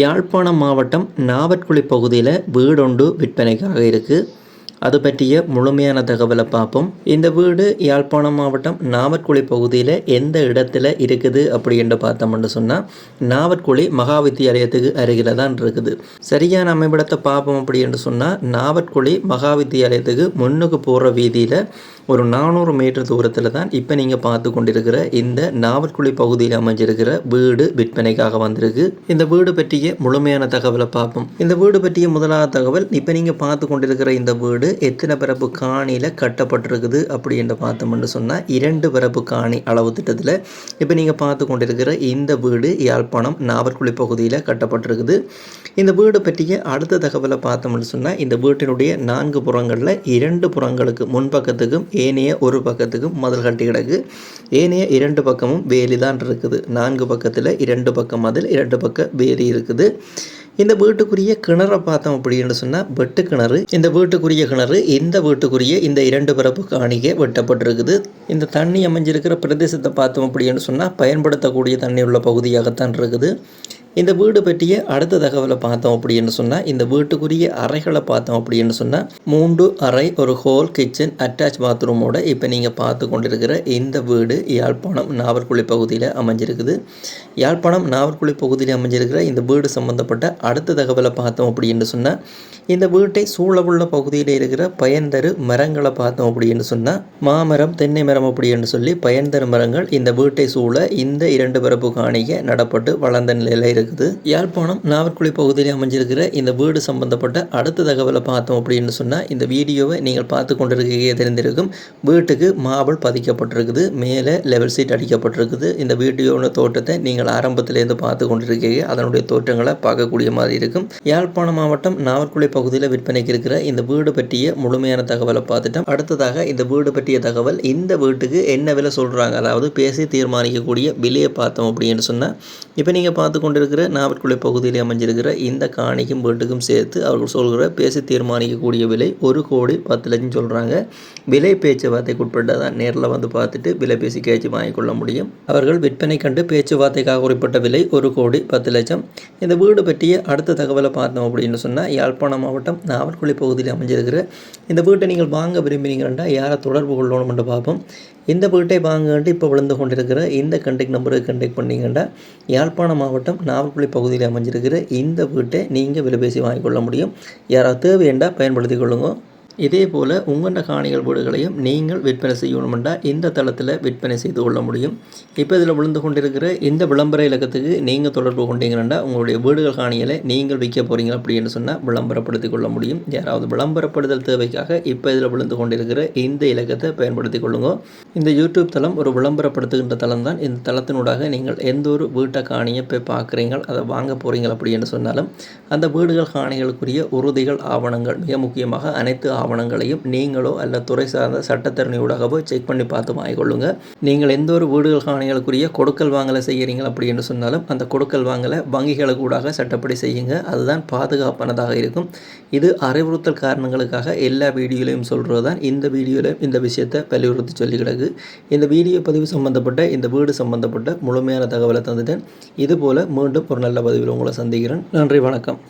யாழ்ப்பாணம் மாவட்டம் நாவற்குழி பகுதியில் வீடொன்று விற்பனைக்காக இருக்குது அது பற்றிய முழுமையான தகவலை பார்ப்போம். இந்த வீடு யாழ்ப்பாணம் மாவட்டம் நாவற்குழி பகுதியில் எந்த இடத்துல இருக்குது அப்படின்னு பார்த்தோம்னு சொன்னால் நாவற்குழி மகா வித்தியாலயத்துக்கு அருகில் தான் இருக்குது. சரியான அமைவிடத்தை பார்ப்போம் அப்படின்னு சொன்னால் நாவற்குழி மகா வித்தியாலயத்துக்கு முன்னுக்கு போகிற வீதியில் ஒரு நானூறு மீட்டர் தூரத்தில் தான் இப்போ நீங்கள் பார்த்து கொண்டிருக்கிற இந்த நாவற்குழி பகுதியில் அமைஞ்சிருக்கிற வீடு விற்பனைக்காக வந்திருக்கு. இந்த வீடு பற்றிய முழுமையான தகவலை பார்ப்போம். இந்த வீடு பற்றிய முதலாவது தகவல் இப்போ நீங்கள் பார்த்து கொண்டிருக்கிற இந்த வீடு எத்தனை பிறப்பு காணியில் கட்டப்பட்டிருக்குது அப்படின்னு பார்த்தோம்னு சொன்னால் இரண்டு பிறப்பு காணி அளவு திட்டத்தில் இப்போ நீங்கள் பார்த்து கொண்டிருக்கிற இந்த வீடு யாழ்ப்பாணம் நாவற்குழி பகுதியில் கட்டப்பட்டிருக்குது. இந்த வீடு பற்றிய அடுத்த தகவலை பார்த்தோம்னு சொன்னால் இந்த வீட்டினுடைய நான்கு புறங்களில் இரண்டு புறங்களுக்கு முன்பக்கத்துக்கும் ஏனைய ஒரு பக்கத்துக்கும் மதில் கட்டி கிடக்கு. ஏனைய இரண்டு பக்கமும் வேலி தான் இருக்குது. நான்கு பக்கத்தில் இரண்டு பக்கம் மதில் இரண்டு பக்கம் வேலி இருக்குது. இந்த வீட்டுக்குரிய கிணறை பார்த்தோம் அப்படின்னு சொன்னால் வெட்டு கிணறு. இந்த வீட்டுக்குரிய கிணறு இந்த வீட்டுக்குரிய இந்த இரண்டு பிறப்பு காணிக்க வெட்டப்பட்டிருக்குது. இந்த தண்ணி அமைஞ்சிருக்கிற பிரதேசத்தை பார்த்தோம் அப்படின்னு சொன்னால் பயன்படுத்தக்கூடிய தண்ணி உள்ள பகுதியாகத்தான் இருக்குது. இந்த வீடு பற்றிய அடுத்த தகவலை பார்த்தோம் அப்படின்னு சொன்னால் இந்த வீட்டுக்குரிய அறைகளை பார்த்தோம் அப்படின்னு சொன்னால் மூன்று அறை ஒரு ஹோல் கிச்சன் அட்டாச் பாத்ரூமோட இப்போ நீங்கள் பார்த்து கொண்டிருக்கிற இந்த வீடு யாழ்ப்பாணம் நாவற்குழி பகுதியில் அமைஞ்சிருக்குது. யாழ்ப்பாணம் நாவற்குழி பகுதியில் அமைஞ்சிருக்கிற இந்த வீடு சம்மந்தப்பட்ட அடுத்த தகவலை பார்த்தோம் அப்படின்னு சொன்னால் இந்த வீட்டை சூழவுள்ள பகுதியில் இருக்கிற பயன்தரு மரங்களை பார்த்தோம் அப்படின்னு சொன்னால் மாமரம் தென்னை மரம் அப்படின்னு சொல்லி பயன்தரு மரங்கள் இந்த வீட்டை சூழ இந்த இரண்டு பிறப்பு காணிக்க நடப்பட்டு வளர்ந்த நிலையில் இருக்குது. யாழ்ப்பாணம் நாவற்குழி பகுதியில் அமைஞ்சிருக்கிற இந்த வீடு சம்பந்தப்பட்ட அடுத்த தகவலை பார்த்தோம் அப்படின்னு சொன்னால் இந்த வீடியோவை நீங்கள் பார்த்து கொண்டிருக்கையே தெரிந்திருக்கும். வீட்டுக்கு மாவல் பதிக்கப்பட்டிருக்குது. மேலே லெவல் சீட் அடிக்கப்பட்டிருக்குது. இந்த வீடியோன தோட்டத்தை நீங்கள் ஆரம்பத்திலேருந்து பார்த்து கொண்டிருக்கீங்க அதனுடைய தோற்றங்களை பார்க்கக்கூடிய மாதிரி இருக்கும். யாழ்ப்பாணம் மாவட்டம் நாவற்குழி பகுதியில் விற்பனைக்கு இருக்கிற இந்த வீடு பற்றிய முழுமையான தகவலை பார்த்துட்டோம். அடுத்ததாக இந்த வீடு பற்றிய தகவல் இந்த வீட்டுக்கு என்ன விலை சொல்கிறாங்க அதாவது பேசி தீர்மானிக்கக்கூடிய விலையை பார்த்தோம் அப்படின்னு சொன்னால் இப்போ நீங்கள் பார்த்து கொண்டிருக்க இருக்கிற நாவற்குலை பகுதியில் அமைஞ்சிருக்கிற இந்த காணிக்கும் வீட்டுக்கும் சேர்த்து அவர்கள் சொல்கிற பேசி தீர்மானிக்கக்கூடிய விலை ஒரு கோடி பத்து லட்சம் சொல்கிறாங்க விலை பேச்சுவார்த்தைக்கு உட்பட்டதான் நேரில் வந்து பார்த்துட்டு விலை பேசி கேச்சு வாங்கிக்கொள்ள முடியும். அவர்கள் விற்பனை கண்டு பேச்சுவார்த்தைக்காக குறிப்பிட்ட விலை ஒரு கோடி பத்து லட்சம். இந்த வீடு பற்றிய அடுத்த தகவலை பார்த்தோம் அப்படின்னு சொன்னால் யாழ்ப்பாணம் மாவட்டம் நாவற்குழி பகுதியில் அமைஞ்சிருக்கிற இந்த வீட்டை நீங்கள் வாங்க விரும்பினீங்கன்னா யாரை தொடர்பு கொள்ளணும்னு பார்ப்போம். இந்த வீட்டை வாங்கன்ட்டு இப்போ விழுந்து கொண்டிருக்கிற இந்த கண்டெக்ட் நம்பருக்கு கண்டெக்ட் பண்ணிங்கன்னா யாழ்ப்பாணம் மாவட்டம் நாவல்குழி பகுதியில் அமைஞ்சிருக்கிற இந்த வீட்டை நீங்கள் விலை பேசி வாங்கிக்கொள்ள முடியும். யாராவது தேவையண்டா பயன்படுத்தி கொள்ளுங்க. இதே போல் உங்களோட காணிகள் வீடுகளையும் நீங்கள் விற்பனை செய்யணுமெண்டா இந்த தளத்தில் விற்பனை செய்து கொள்ள முடியும். இப்போ இதில் விழுந்து கொண்டிருக்கிற இந்த விளம்பர இலக்கத்துக்கு நீங்கள் தொடர்பு கொண்டீங்கன்னா உங்களுடைய வீடுகள் காணிகளை நீங்கள் விற்க போகிறீங்க அப்படின்னு சொன்னால் விளம்பரப்படுத்தி கொள்ள முடியும். யாராவது விளம்பரப்படுதல் தேவைக்காக இப்போ இதில் விழுந்து கொண்டிருக்கிற இந்த இலக்கத்தை பயன்படுத்தி கொள்ளுங்க. இந்த யூடியூப் தளம் ஒரு விளம்பரப்படுத்துகின்ற தளம் தான். இந்த தளத்தினூடாக நீங்கள் எந்த ஒரு வீட்டை காணியை போய் பார்க்குறீங்க அதை வாங்க போகிறீங்க அப்படின்னு சொன்னாலும் அந்த வீடுகள் காணிகளுக்குரிய உறுதிகள் ஆவணங்கள் மிக முக்கியமாக அனைத்து ஆவணங்களையும் நீங்களோ அல்ல துறை சார்ந்த சட்டத்தரணியூடாகவோ செக் பண்ணி பார்த்து வாங்கிக்கொள்ளுங்க. நீங்கள் எந்த ஒரு வீடுகள் காணிகளுக்குரிய கொடுக்கல் வாங்கலை செய்கிறீங்க அப்படின்னு சொன்னாலும் அந்த கொடுக்கல் வாங்கலை வங்கிகளுக்கு ஊடாக சட்டப்படி செய்யுங்க. அதுதான் பாதுகாப்பானதாக இருக்கும். இது அறிவுறுத்தல் காரணங்களுக்காக எல்லா வீடியோலையும் சொல்கிறது தான். இந்த வீடியோவில் இந்த விஷயத்தை வலியுறுத்தி சொல்லி கிடக்கு. இந்த வீடியோ பதிவு சம்பந்தப்பட்ட இந்த வீடு சம்பந்தப்பட்ட முழுமையான தகவலை தந்துட்டேன். இதுபோல் மீண்டும் ஒரு நல்ல பதிவில் உங்களை சந்திக்கிறேன். நன்றி வணக்கம்.